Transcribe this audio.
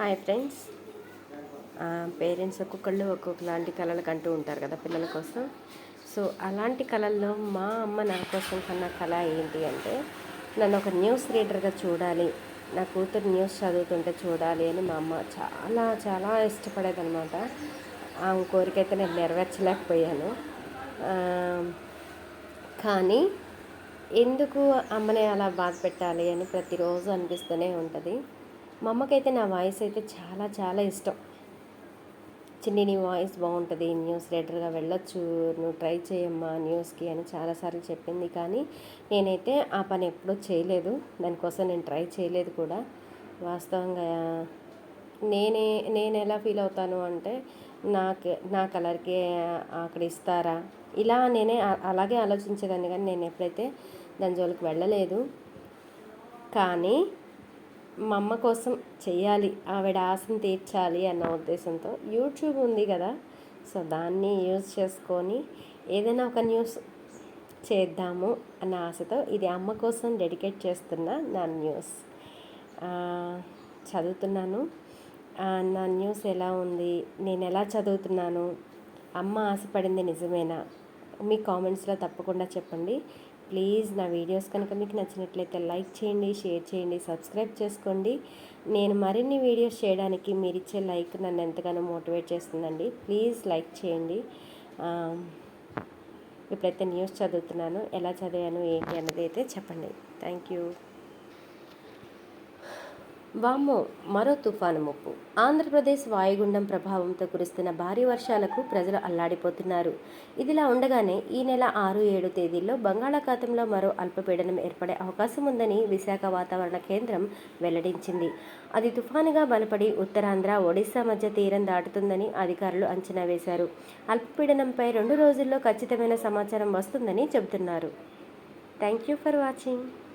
Hi friends. Parents ఒక్కొక్కళ్ళు ఒక్కొక్కలాంటి కళలు కంటూ ఉంటారు కదా పిల్లల కోసం. సో అలాంటి కళల్లో మా అమ్మ నా కోసం కన్న కళ ఏంటి అంటే నన్ను ఒక న్యూస్ రీడర్గా చూడాలి నా కూతురు న్యూస్ చదువుతుంటే చూడాలి అని మా అమ్మ చాలా చాలా ఇష్టపడేదనమాట ఆమె కోరిక అయితే నేను నెరవేర్చలేకపోయాను. కానీ ఎందుకు అమ్మని అలా బాధ పెట్టాలి అని ప్రతిరోజు అనిపిస్తూనే ఉంటుంది. మా అమ్మకైతే నా వాయిస్ అయితే చాలా చాలా ఇష్టం. చిన్ని నీ వాయిస్ బాగుంటుంది. న్యూస్ రీడర్గా వెళ్ళొచ్చు. నువ్వు ట్రై చేయమ్మా న్యూస్కి అని చాలాసార్లు చెప్పింది. కానీ నేనైతే ఆ పని ఎప్పుడూ చేయలేదు. దానికోసం నేను ట్రై చేయలేదు కూడా. వాస్తవంగా నేనే నేను ఎలా ఫీల్ అవుతాను అంటే నాకు నా కలర్కి అక్కడ ఇస్తారా? ఇలా నేనే అలాగే ఆలోచించేదాన్ని. కానీ నేను ఎప్పుడైతే దాని జోలికి వెళ్ళలేదు. కానీ మా అమ్మ కోసం చెయ్యాలి ఆవిడ ఆశను తీర్చాలి అన్న ఉద్దేశంతో యూట్యూబ్ ఉంది కదా. సో దాన్ని యూజ్ చేసుకొని ఏదైనా ఒక న్యూస్ చేద్దాము అన్న ఆశతో ఇది అమ్మ కోసం డెడికేట్ చేస్తున్న నా న్యూస్. చదువుతున్నాను. నా న్యూస్ ఎలా ఉంది? నేను ఎలా చదువుతున్నాను? అమ్మ ఆశపడింది నిజమేనా? మీ కామెంట్స్లో తప్పకుండా చెప్పండి. ప్లీజ్ నా వీడియోస్ కనుక మీకు నచ్చినట్లయితే లైక్ చేయండి షేర్ చేయండి సబ్స్క్రైబ్ చేసుకోండి. నేను మరిన్ని వీడియోస్ చేయడానికి మీరు ఇచ్చే లైక్ నన్ను ఎంతగానో మోటివేట్ చేస్తుందండి. ప్లీజ్ లైక్ చేయండి. ఇప్పుడైతే న్యూస్ చదువుతున్నాను. ఎలా చదివాను ఏంటి అన్నది అయితే చెప్పండి. Thank you. వామ్మో మరో తుఫాను ముప్పు. ఆంధ్రప్రదేశ్ వాయుగుండం ప్రభావంతో కురుస్తున్న భారీ వర్షాలకు ప్రజలు అల్లాడిపోతున్నారు. ఇదిలా ఉండగానే ఈ నెల ఆరు ఏడు తేదీల్లో బంగాళాఖాతంలో మరో అల్పపీడనం ఏర్పడే అవకాశం ఉందని విశాఖ వాతావరణ కేంద్రం వెల్లడించింది. అది తుఫానుగా బలపడి ఉత్తరాంధ్ర ఒడిశా మధ్య తీరం దాటుతుందని అధికారులు అంచనా వేశారు. అల్పపీడనంపై రెండు రోజుల్లో ఖచ్చితమైన సమాచారం వస్తుందని చెబుతున్నారు. Thank you for watching.